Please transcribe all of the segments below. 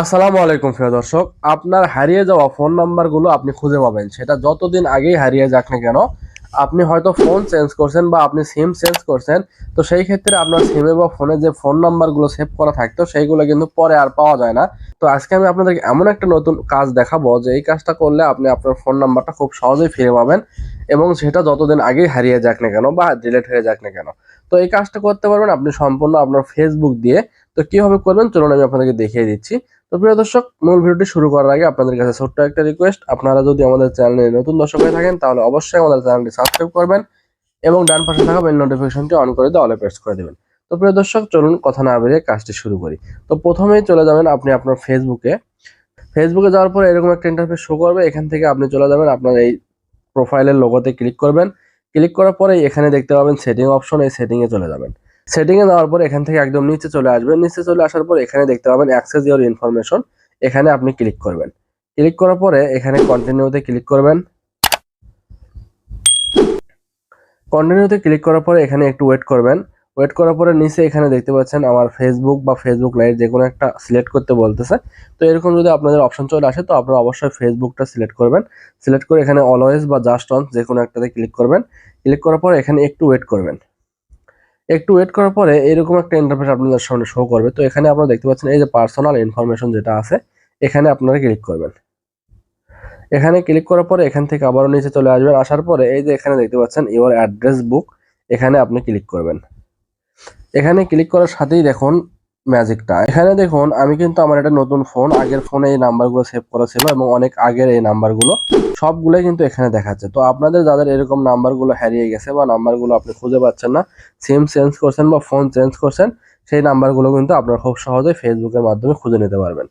আসসালামু আলাইকুম প্রিয় দর্শক, আপনার হারিয়ে যাওয়া ফোন নাম্বারগুলো আপনি খুঁজে পাবেন। সেটা যতদিন আগেই হারিয়ে যাক না কেন, আপনি হয়তো ফোন চেঞ্জ করছেন বা আপনি সিম চেঞ্জ করছেন, তো সেই ক্ষেত্রে আপনার সিমে বা ফোনে যে ফোন নাম্বারগুলো সেভ করা থাকতো, সেইগুলো কিন্তু পরে আর পাওয়া যায় না। তো আজকে আমি আপনাদেরকে এমন একটা নতুন কাজ দেখাবো যে এই কাজটা করলে আপনি আপনার ফোন নাম্বারটা খুব সহজেই ফিরে পাবেন এবং সেটা যতদিন আগেই হারিয়ে যাক না কেন বা ডিলেট হয়ে যাক না কেন। তো এই কাজটা করতে পারবেন আপনি সম্পূর্ণ আপনার ফেসবুক দিয়ে। তো কীভাবে করবেন? চলুন আমি আপনাদেরকে দেখিয়ে দিচ্ছি। তো প্রিয় দর্শক, মূল ভিডিওটি শুরু করার আগে আপনাদের কাছে ছোট্ট একটা রিকোয়েস্ট আপনারা যদি আমাদের চ্যানেলে নতুন দর্শক হয়ে থাকেন, তাহলে অবশ্যই আমাদের চ্যানেলটি সাবস্ক্রাইব করবেন এবং ডান পাশে থাকা বেল নোটিফিকেশনটি অন করে অলে প্রেস করে দেবেন। তো প্রিয় দর্শক, চলুন কথা না বেরিয়ে কাজটি শুরু করি। তো প্রথমেই চলে যাবেন আপনি আপনার ফেসবুকে ফেসবুকে যাওয়ার পরে এরকম একটা ইন্টারফেস শো করবে। এখান থেকে আপনি চলে যাবেন, আপনার এই প্রোফাইলের লোগোতে ক্লিক করবেন। ক্লিক করার পরে এখানে দেখতে পাবেন সেটিং অপশন এই সেটিংয়ে চলে যাবেন। সেটিং এ যাওয়ার পর এখান থেকে একদম নিচে চলে আসবেন। নিচে চলে আসার পর এখানে দেখতে পাবেন অ্যাক্সেস ইওর ইনফরমেশন এখানে আপনি ক্লিক করবেন। ক্লিক করার পরে এখানে কন্টিনিউতে ক্লিক করবেন। কন্টিনিউতে ক্লিক করার পরে এখানে একটু ওয়েট করবেন। ওয়েট করার পরে নিচে এখানে দেখতে পাচ্ছেন আমার ফেসবুক বা ফেসবুক লাইভ যে কোনো একটা সিলেক্ট করতে বলতেছে। তো এরকম যদি আপনাদের অপশন চলে আসে, তো আপনারা অবশ্যই ফেসবুকটা সিলেক্ট করবেন। সিলেক্ট করে এখানে অলওয়েজ বা জাস্ট অন যে কোনো একটাতে ক্লিক করবেন। ক্লিক করার পরে এখানে একটু ওয়েট করবেন। একটু ওয়েট করার পরে এরকম একটা ইন্টারফেস আপনাদের সামনে শো করবে। তো এখানে আপনারা দেখতে পাচ্ছেন এই যে পার্সোনাল ইনফরমেশন যেটা আছে, এখানে আপনারা ক্লিক করবেন। এখানে ক্লিক করার পরে এখান থেকে আবারও নিচে চলে আসবেন। আসার পরে এই যে এখানে দেখতে পাচ্ছেন ইউর অ্যাড্রেস বুক এখানে আপনি ক্লিক করবেন। এখানে ক্লিক করার সাথেই দেখুন ম্যাজিকটা এখানে দেখুন, আমি কিন্তু আমার একটা নতুন ফোন আগের ফোনে এই নাম্বারগুলো সেভ করা ছিল এবং অনেক আগের এই নাম্বারগুলো সবগুলোই কিন্তু এখানে দেখাচ্ছে। তো আপনাদের যাদের এরকম নাম্বারগুলো হারিয়ে গেছে বা নাম্বারগুলো আপনি খুঁজে পাচ্ছেন না সিম চেঞ্জ করছেন বা ফোন চেঞ্জ করছেন, সেই নাম্বারগুলো কিন্তু আপনারা খুব সহজে ফেসবুকের মাধ্যমে খুঁজে নিতে পারবেন।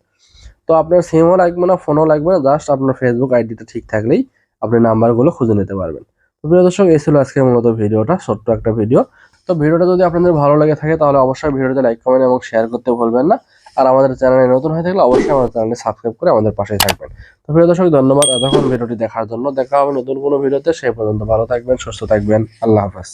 তো আপনার সিমও লাগবে না ফোনও লাগবে না জাস্ট আপনার ফেসবুক আইডিটা ঠিক থাকলেই আপনি নাম্বারগুলো খুঁজে নিতে পারবেন। তো প্রিয় দর্শক, এই ছিল আজকের মূলত ভিডিওটা, ছোট্ট একটা ভিডিও। তো ভিডিওটা যদি আপনাদের ভালো লাগে থাকে, তাহলে অবশ্যই ভিডিওতে লাইক কমেন্ট এবং শেয়ার করতে ভুলবেন না। আর আমাদের চ্যানেলে নতুন হয়ে থাকলে অবশ্যই আমাদের চ্যানেলে সাবস্ক্রাইব করে আমাদের পাশেই থাকবেন। তো প্রিয় দর্শক, ধন্যবাদ। এতক্ষণ ভিডিওটি দেখার জন্য দেখা হবে নতুন কোনো ভিডিওতে। সেই পর্যন্ত ভালো থাকবেন, সুস্থ থাকবেন। আল্লাহ হাফেজ।